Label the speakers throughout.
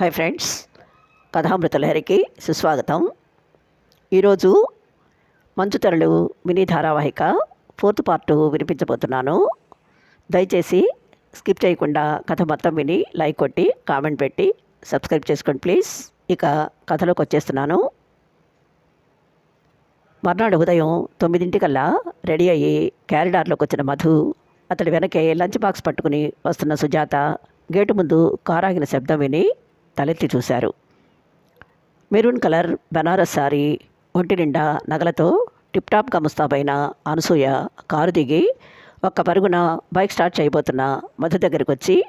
Speaker 1: Hi friends కథామృత లహరికి సుస్వాగతం. ఈరోజు మంచుతెరలు మినీ ధారావాహిక ఫోర్త్ పార్ట్ వినిపించబోతున్నాను. దయచేసి స్కిప్ చేయకుండా కథ మొత్తం విని లైక్ కొట్టి కామెంట్ పెట్టి సబ్స్క్రైబ్ చేసుకోండి ప్లీజ్. ఇక కథలోకి వచ్చేస్తున్నాను. మర్నాడు ఉదయం తొమ్మిదింటికల్లా రెడీ అయ్యి క్యారిడార్లోకి వచ్చిన మధు అతడి వెనకే లంచ్ బాక్స్ పట్టుకుని వస్తున్న సుజాత గేటు ముందు కారాగిన శబ్దం విని తలెత్తి చూశారు. మెరూన్ కలర్ బనారస్ సారీ ఒంటి నిండా నగలతో టిప్టాప్ ముస్తాబైన అనసూయ కారు దిగి ఒక్క పరుగున బైక్ స్టార్ట్ చేయబోతున్న మధు దగ్గరికి వచ్చి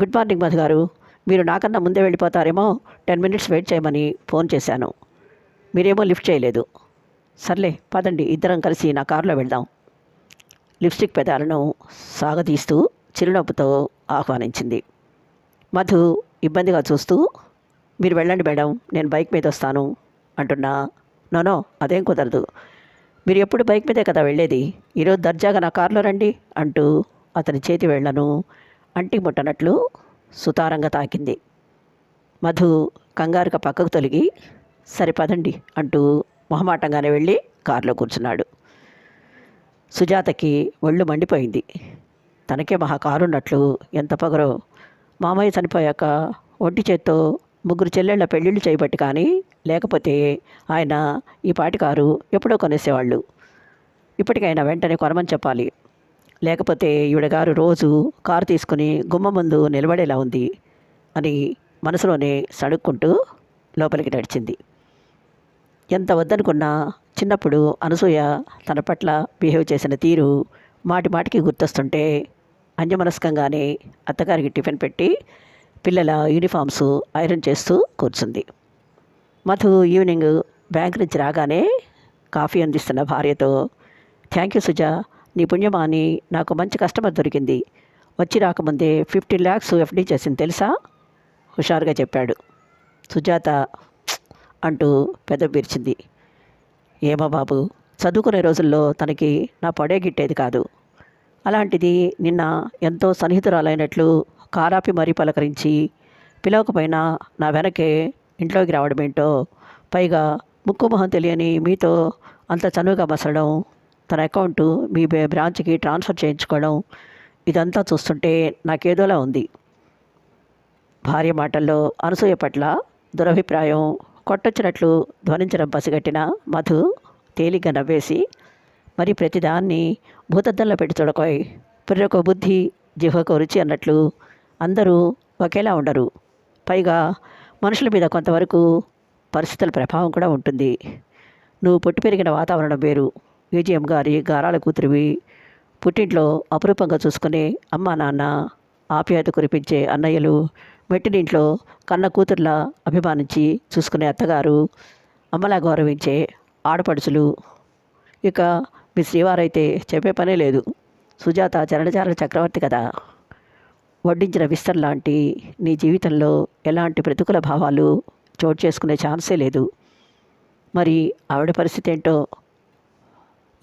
Speaker 1: గుడ్ మార్నింగ్ మధు గారు మీరు నాకన్నా ముందే వెళ్ళిపోతారేమో టెన్ మినిట్స్ వెయిట్ చేయమని ఫోన్ చేశాను. మీరేమో లిఫ్ట్ చేయలేదు. సర్లే పదండి ఇద్దరం కలిసి నా కారులో వెళ్దాం. లిప్స్టిక్ పెదాలను సాగదీస్తూ చిరునవ్వుతో ఆహ్వానించింది. మధు ఇబ్బందిగా చూస్తూ మీరు వెళ్ళండి మేడం నేను బైక్ మీద వస్తాను అంటున్నా. నోనో అదేం కుదరదు. మీరు ఎప్పుడు బైక్ మీదే కదా వెళ్ళేది? ఈరోజు దర్జాగా నా కారులో రండి అంటూ అతని చేతి వెళ్ళను అంటి ముట్టనట్లు సుతారంగా తాకింది. మధు కంగారుగా పక్కకు తొలగి సరిపదండి అంటూ మొహమాటంగానే వెళ్ళి కారులో కూర్చున్నాడు. సుజాతకి ఒళ్ళు మండిపోయింది. తనకే మహా కారున్నట్లు ఎంత పొగరో మామయ్య చనిపోయాక ఒంటి చేత్తో ముగ్గురు చెల్లెళ్ళ పెళ్ళిళ్ళు చేయబట్టి కానీ లేకపోతే ఆయన ఈ పాటి కారు ఎప్పుడో కొనేసేవాళ్ళు. ఇప్పటికైనా వెంటనే కొనమని చెప్పాలి. లేకపోతే ఈవిడ గారు రోజు కారు తీసుకుని గుమ్మ ముందు నిలబడేలా ఉంది అని మనసులోనే సడుక్కుంటూ లోపలికి నడిచింది. ఎంత వద్దనుకున్నా చిన్నప్పుడు అనసూయ తన పట్ల బిహేవ్ చేసిన తీరు మాటి మాటికి గుర్తొస్తుంటే అన్యమనస్కంగానే అత్తగారికి టిఫిన్ పెట్టి పిల్లల యూనిఫామ్స్ ఐరన్ చేస్తూ కూర్చుంది. మధు ఈవినింగ్ బ్యాంక్ నుంచి రాగానే కాఫీ అందిస్తున్న భార్యతో థ్యాంక్ యూ సుజా నీ పుణ్యమాని నాకు మంచి కస్టమర్ దొరికింది. వచ్చి రాకముందే ఫిఫ్టీ ల్యాక్స్ ఎఫ్డీ చేసింది తెలుసా? హుషారుగా చెప్పాడు. సుజాత అంటూ పెద్ద పిరిచింది ఏమో బాబు చదువుకునే రోజుల్లో తనకి నా పడే గిట్టేది కాదు. అలాంటిది నిన్న ఎంతో సన్నిహితురాలైనట్లు కారాపి మరీ పలకరించి పిలవకపోయినా నా వెనకే ఇంట్లోకి రావడం ఏంటో పైగా ముక్కు మొహం తెలియని మీతో అంత చనువుగా మసలడం తన అకౌంటు మీ బ్రాంచ్కి ట్రాన్స్ఫర్ చేయించుకోవడం ఇదంతా చూస్తుంటే నాకేదోలా ఉంది. భార్య మాటల్లో అనసూయ పట్ల దురభిప్రాయం కొట్టొచ్చినట్లు ధ్వనించడం పసిగట్టిన మధు తేలిగ్గా నవ్వేసి మరి ప్రతిదాన్ని భూతద్దంలో పెట్టి చూడకోయ్ పుర్రకు బుద్ధి జిహ్వకు రుచి అన్నట్లు అందరూ ఒకేలా ఉండరు. పైగా మనుషుల మీద కొంతవరకు పరిస్థితుల ప్రభావం కూడా ఉంటుంది. నువ్వు పుట్టి పెరిగిన వాతావరణం వేరు. విజయం గారి గారాల కూతురివి. పుట్టింట్లో అపురూపంగా చూసుకునే అమ్మా నాన్న ఆప్యాయత కురిపించే అన్నయ్యలు మెట్టినింట్లో కన్న కూతుర్లా అభిమానించి చూసుకునే అత్తగారు అమ్మలా గౌరవించే ఆడపడుచులు. ఇక మీ శ్రీవారైతే చెప్పే పనే లేదు. సుజాత చరణచారణ చక్రవర్తి కదా. వడ్డించిన విస్తర్ లాంటి నీ జీవితంలో ఎలాంటి ప్రతికూల భావాలు చోటు చేసుకునే ఛాన్సే లేదు. మరి ఆవిడ పరిస్థితి ఏంటో?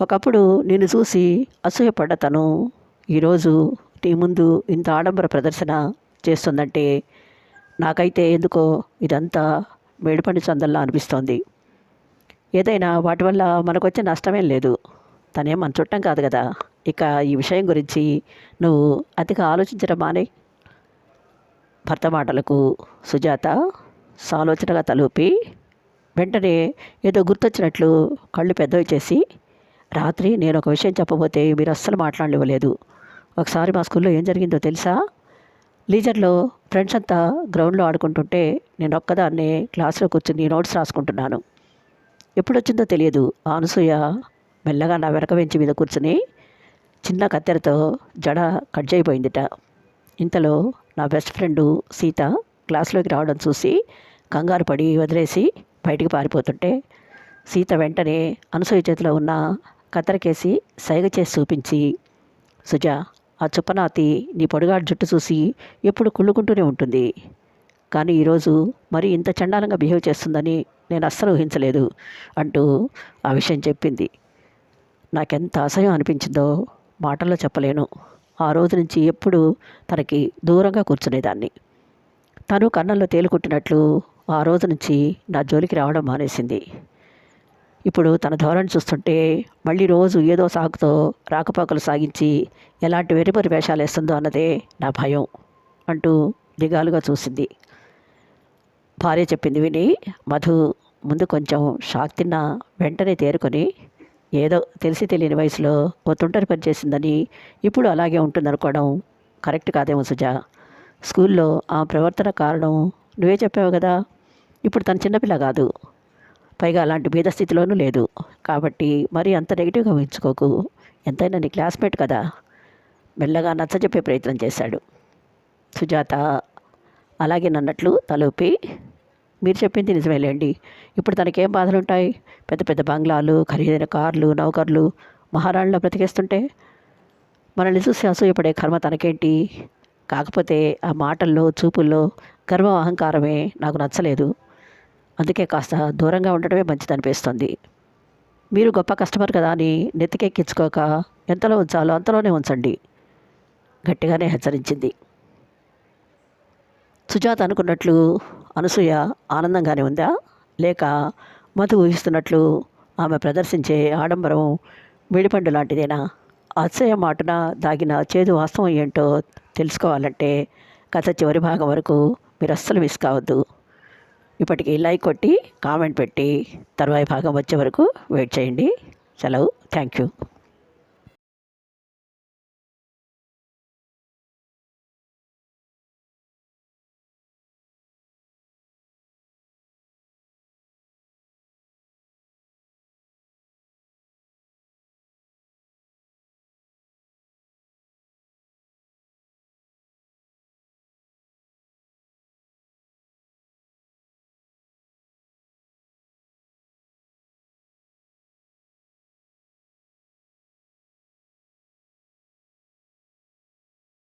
Speaker 1: ఒకప్పుడు నిన్ను చూసి అసూయపడ్డ తను ఈరోజు నీ ముందు ఇంత ఆడంబర ప్రదర్శన చేస్తుందంటే నాకైతే ఎందుకో ఇదంతా మేడిపండి చందల్లా అనిపిస్తోంది. ఏదైనా వాటి వల్ల మనకొచ్చే నష్టమేం లేదు. తనేం మన చుట్టం కాదు కదా. ఇక ఈ విషయం గురించి నువ్వు అతిగా ఆలోచించడం మానే. భర్త మాటలకు సుజాత సాలోచనగా తలూపి వెంటనే ఏదో గుర్తొచ్చినట్లు కళ్ళు పెద్దవి చేసి రాత్రి నేను ఒక విషయం చెప్పబోతే మీరు అస్సలు మాట్లాడలేవలేదు ఒకసారి మా స్కూల్లో ఏం జరిగిందో తెలుసా? లీజర్లో ఫ్రెండ్స్ అంతా గ్రౌండ్లో ఆడుకుంటుంటే నేను ఒక్కదాన్నే క్లాస్లో కూర్చుని నోట్స్ రాసుకుంటున్నాను. ఎప్పుడొచ్చిందో తెలియదు. అనసూయ మెల్లగా నా వెనక వెంచి మీద కూర్చుని చిన్న కత్తెరతో జడ కట్ చేయబోయిందిట. ఇంతలో నా బెస్ట్ ఫ్రెండు సీత క్లాస్లోకి రావడం చూసి కంగారు పడి వదిలేసి బయటికి పారిపోతుంటే సీత వెంటనే అనసూయ చేతిలో ఉన్న కత్తెరకేసి సైగ చేసి చూపించి సుజా ఆ చుప్పనాతి నీ పొడుగాడు జుట్టు చూసి ఎప్పుడు కుళ్ళుకుంటూనే ఉంటుంది. కానీ ఈరోజు మరి ఇంత చండాలంగా బిహేవ్ చేస్తుందని నేను అస్సలు ఊహించలేదు అంటూ ఆ విషయం చెప్పింది. నాకెంత అసహ్యం అనిపించిందో మాటల్లో చెప్పలేను. ఆ రోజు నుంచి ఎప్పుడు తనకి దూరంగా కూర్చునేదాన్ని. తను కన్నంలో తేలుకుట్టినట్లు ఆ రోజు నుంచి నా జోలికి రావడం మానేసింది. ఇప్పుడు తన ధోరణి చూస్తుంటే మళ్ళీ రోజు ఏదో సాగుతో రాకపోకలు సాగించి ఎలాంటి వెరిపరి వేషాలు వేస్తుందో అన్నదే నా భయం అంటూ దిగాలుగా చూసింది. భార్య చెప్పింది విని మధు ముందు కొంచెం షాక్ తిన్న వెంటనే తేరుకొని ఏదో తెలిసి తెలియని వయసులో ఓ తుంటరి పని చేసిందని ఇప్పుడు అలాగే ఉంటుందనుకోవడం కరెక్ట్ కాదేమో సుజా. స్కూల్లో ఆ ప్రవర్తన కారణం నువ్వే చెప్పావు కదా. ఇప్పుడు తన చిన్నపిల్ల కాదు. పైగా అలాంటి భేద స్థితిలోనూ లేదు. కాబట్టి మరి అంత నెగిటివ్గా ఊహించుకోకు. ఎంతైనా నీ క్లాస్మేట్ కదా. మెల్లగా నచ్చజెప్పే ప్రయత్నం చేశాడు. సుజాత అలాగే నన్నట్లు తలూపి మీరు చెప్పింది నిజమేలేండి. ఇప్పుడు తనకేం బాధలు ఉంటాయి పెద్ద పెద్ద బంగ్లాలు ఖరీదైన కార్లు నౌకర్లు మహారాణిలో బ్రతికేస్తుంటే? మనల్ని చూసి అసూయపడే కర్మ తనకేంటి? కాకపోతే ఆ మాటల్లో చూపుల్లో గర్వం అహంకారమే నాకు నచ్చలేదు. అందుకే కాస్త దూరంగా ఉండటమే మంచిదనిపిస్తుంది. మీరు గొప్ప కస్టమర్ కదా అని నెత్తికెక్కించుకోక ఎంతలో ఉంచాలో అంతలోనే ఉంచండి. గట్టిగానే హెచ్చరించింది. సుజాత అనుకున్నట్లు అనసూయ ఆనందంగానే ఉందా? లేక మధు ఊహిస్తున్నట్లు ఆమె ప్రదర్శించే ఆడంబరం మిడిపండు లాంటిదేనా? అచ్చయ్య మాటన దాగిన చేదు వాస్తవం ఏంటో తెలుసుకోవాలంటే కథ చివరి భాగం వరకు మీరు అస్సలు మిస్ కావద్దు. ఇప్పటికి లైక్ కొట్టి కామెంట్ పెట్టి తర్వాయి భాగం వచ్చే వరకు వెయిట్ చేయండి. సెలవు. Thank you.